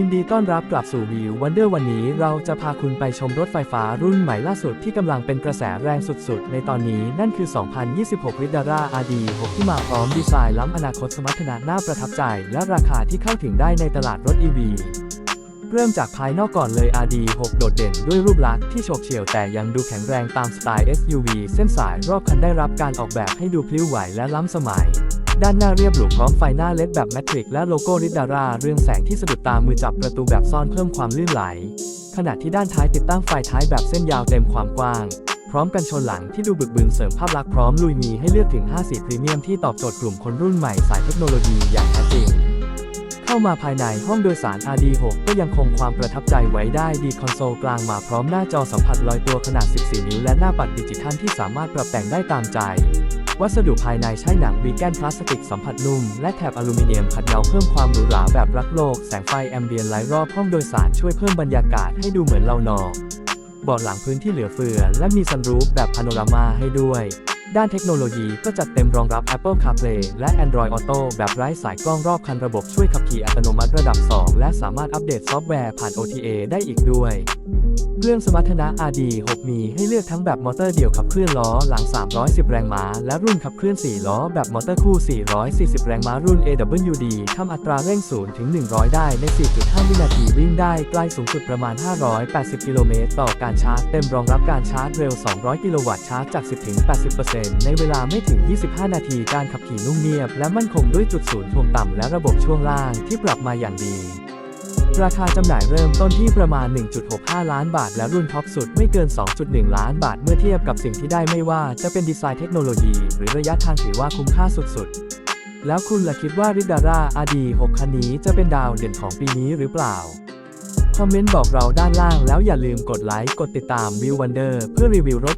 ยินดีต้อนรับกลับสู่วิววันเดอร์วันนี้เราจะพาคุณไปชมรถไฟฟ้ารุ่นใหม่ล่าสุดที่กำลังเป็นกระแสแรงสุดๆ ในตอนนี้นั่นคือ 2026 r i d a r a RD6 ที่มาพร้อมดีไซน์ล้ำอนาคตสมรรถนะน่าประทับใจ และราคาที่เข้าถึงได้ในตลาดรถ EV เริ่มจากภายนอกก่อนเลย RD6 โดดเด่นด้วยรูปลักษณ์ที่โฉบเฉี่ยวแต่ยังดูแข็งแรงตามสไตล์ SUV เส้นสายรอบคันได้รับการออกแบบให้ดูพลิ้วไหวและล้ำสมัย ด้านหน้าเรียบหรูพร้อมไฟหน้าเลดแบบแมทริกและโลโก้ริดาราเรืองแสงที่สะดุดตามือจับประตูแบบซ่อนเพิ่มความลื่นไหล ขณะที่ด้านท้ายติดตั้งไฟท้ายแบบเส้นยาวเต็มความกว้าง พร้อมกันชนหลังที่ดูบึกบึนเสริมภาพลักษณ์พร้อมลุยมีให้เลือกถึง 5 สีพรีเมียมที่ตอบโจทย์กลุ่มคนรุ่นใหม่สายเทคโนโลยีอย่างแท้จริงเข้ามาภายในห้องโดยสาร RD6 ก็ยังคงความประทับใจไว้ได้ดีคอนโซลกลางมาพร้อมหน้าจอสัมผัสลอยตัวขนาด 14 นิ้วและหน้าปัดดิจิทัลที่สามารถปรับแต่งได้ตามใจ วัสดุภายในใช้หนังวีแกนพลาสติกสัมผัสนุ่ม และแถบอลูมิเนียมขัดเงาเพิ่มความหรูหราแบบรักโลก แสงไฟแอมเบียนไลท์รอบห้องโดยสารช่วยเพิ่มบรรยากาศให้ดูเหมือนเรานอนเบาะหลังพื้นที่เหลือเฟือ และมีซันรูฟแบบพาโนรามาให้ด้วย ด้านเทคโนโลยีก็จัดเต็มรองรับ Apple CarPlay และ Android Auto แบบไร้สายกล้องรอบคันระบบช่วยขับขี่อัตโนมัติระดับ 2 และสามารถอัปเดตซอฟต์แวร์ผ่าน OTA ได้อีกด้วย เครื่องสมรรถนะ RD6 มีให้เลือกทั้งแบบมอเตอร์เดี่ยวขับเคลื่อนล้อหลัง 310 แรงม้า และรุ่นขับเคลื่อน 4 ล้อ แบบมอเตอร์คู่ 440 แรงม้ารุ่น AWD ทำอัตราเร่ง0ถึง100 ได้ใน 4.5 วินาทีวิ่งได้ไกลสูงสุดประมาณ 580 กิโลเมตรต่อการชาร์จเต็มรองรับการชาร์จเร็ว 200 กิโลวัตต์ชาร์จจาก 10 ถึง 80%ในเวลาไม่ถึง 25 นาทีการขับขี่นุ่มเนียบ และมั่นคงด้วยจุดศูนย์ถ่วงต่ำและระบบช่วงล่างที่ปรับมาอย่างดี ราคาจำหน่ายเริ่มต้นที่ประมาณ 1.65 ล้านบาท และรุ่นท็อปสุดไม่เกิน 2.1 ล้านบาท เมื่อเทียบกับสิ่งที่ได้ไม่ว่าจะเป็นดีไซน์เทคโนโลยี หรือระยะทางถือว่าคุ้มค่าสุดๆ แล้วคุณล่ะคิดว่า r i d a r a RD6 คันนี้จะเป็นดาวเด่นของปีนี้หรือเปล่าคอมเมนต์บอกเราด้านล่างแล้วอย่าลืมกดไลค์ กดติดตาม View Wonder เพื่อรีวิวรถ